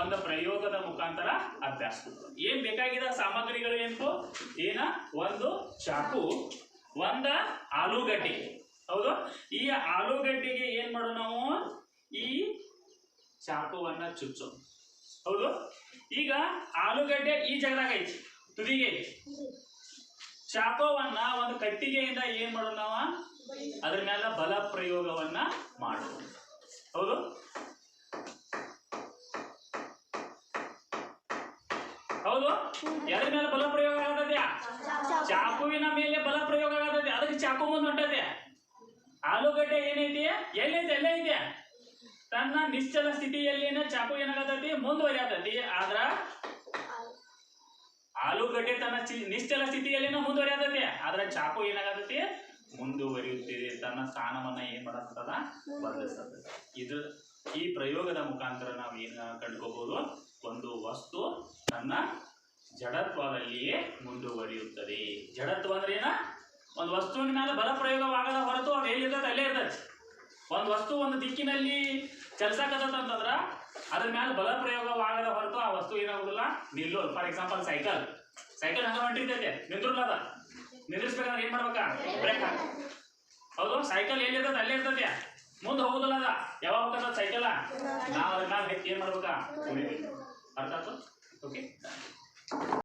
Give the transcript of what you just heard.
ಒಂದು ಪ್ರಯೋಗದ ಮುಖಾಂತರ ಅಭ್ಯಾಸ. ಏನ್ ಬೇಕಾಗಿದ ಸಾಮಗ್ರಿಗಳು ಏನು ಏನ? ಒಂದು ಚಾಕು, ಒಂದ ಆಲೂಗಡ್ಡೆ. ಹೌದು? ಈ ಆಲೂಗಡ್ಡೆಗೆ ಏನ್ ಮಾಡೋ ನಾವು? ಈ ಚಾಕುವನ್ನ ಚುಚ್ಚು. ಹೌದು? ಈಗ ಆಲೂಗಡ್ಡೆ ಈ ಜಾಗದಾಗ ಐತಿ, ತುದಿಗೆ ಚಾಕುವನ್ನ ಒಂದು ಕಟ್ಟಿಗೆಯಿಂದ ಏನ್ ಮಾಡೋಣ ನಾವು? ಅದ್ರ ಮೇಲೆ ಬಲ ಪ್ರಯೋಗವನ್ನ ಮಾಡುವ ಹೌದು? ಹೌದು? ಎದ್ರ ಮೇಲೆ ಬಲ ಪ್ರಯೋಗ ಆಗತದೆ ಚಾಕುವಿನ ಮೇಲೆ ಬಲ ಪ್ರಯೋಗ ಆಗತದೆ ಅದಕ್ಕೆ ಚಾಕು ಮುಂದೆ ಹೊಂಟದೆ ಆಲೂಗಡ್ಡೆ ಏನೈತಿ? ಎಲ್ಲೈತಿ ಎಲ್ಲ ಐತೆ ತನ್ನ ನಿಶ್ಚಲ ಸ್ಥಿತಿಯಲ್ಲಿನ ಚಾಕು ಏನಾಗತೈತಿ? ಮುಂದುವರಿಯತೈತಿ. ಆದ್ರ ಆಲೂಗಡ್ಡೆ ತನ್ನ ನಿಶ್ಚಲ ಸ್ಥಿತಿಯಲ್ಲಿನ ಮುಂದುವರಿಯತೈತಿ. ಆದ್ರ ಚಾಕು ಏನಾಗತೈತಿ? ಮುಂದುವರಿಯುತ್ತಿದೆ. ತನ್ನ ಸ್ಥಾನವನ್ನ ಏನ್ ಮಾಡತ್ತದ ಬದಲಿಸ್ತದೆ ಇದು ಈ ಪ್ರಯೋಗದ ಮುಖಾಂತರ ನಾವು ಏನ ಕಂಡ್ಕೋಬಹುದು ಒಂದು ಜಡತ್ವದಲ್ಲಿಯೇ ಮುಂದುವರಿಯುತ್ತದೆ. ಜಡತ್ವ ಅಂದ್ರೆ ಏನ? ಒಂದು ವಸ್ತುವಿನ ಮೇಲೆ ಬಲ ಪ್ರಯೋಗವಾಗದ ಹೊರತು ಅದು ಎಲ್ಲಿರ್ತದೆ? ಅಲ್ಲೇ ಇರ್ತದೆ. ಒಂದು ವಸ್ತು ಒಂದು ದಿಕ್ಕಿನಲ್ಲಿ ಕೆಲಸ ಅಂತಂದ್ರ ಅದ್ರ ಮೇಲೆ ಬಲ ಪ್ರಯೋಗವಾಗದ ಹೊರತು ಆ ವಸ್ತು ಏನಾಗುದಿಲ್ಲ? ನಿಲ್ಲೋ ಫಾರ್ ಎಕ್ಸಾಂಪಲ್ ಸೈಕಲ್ ಸೈಕಲ್ ಹಂಗ ಹೊಂಟಿರ್ತೈತೆ? ನಿಂದ್ರಲ್ಲ ಅದ ನಿಂದ್ರಿಸ್ಬೇಕಾದ್ರೆ ಏನ್ ಮಾಡ್ಬೇಕಾ? ಬ್ರೇಕ್ ಹಾಕ. ಹೌದು? ಸೈಕಲ್ ಎಲ್ಲಿರ್ತದೆ? ಅಲ್ಲೇ ಇರ್ತದೆ ಮುಂದೆ ಹೋಗುದಿಲ್ಲ ಅದ. ಯಾವಾಗ ಸೈಕಲ್ ನಾವು ಅದ್ರ ಮೇಲೆ ಏನ್ ಮಾಡ್ಬೇಕಾ?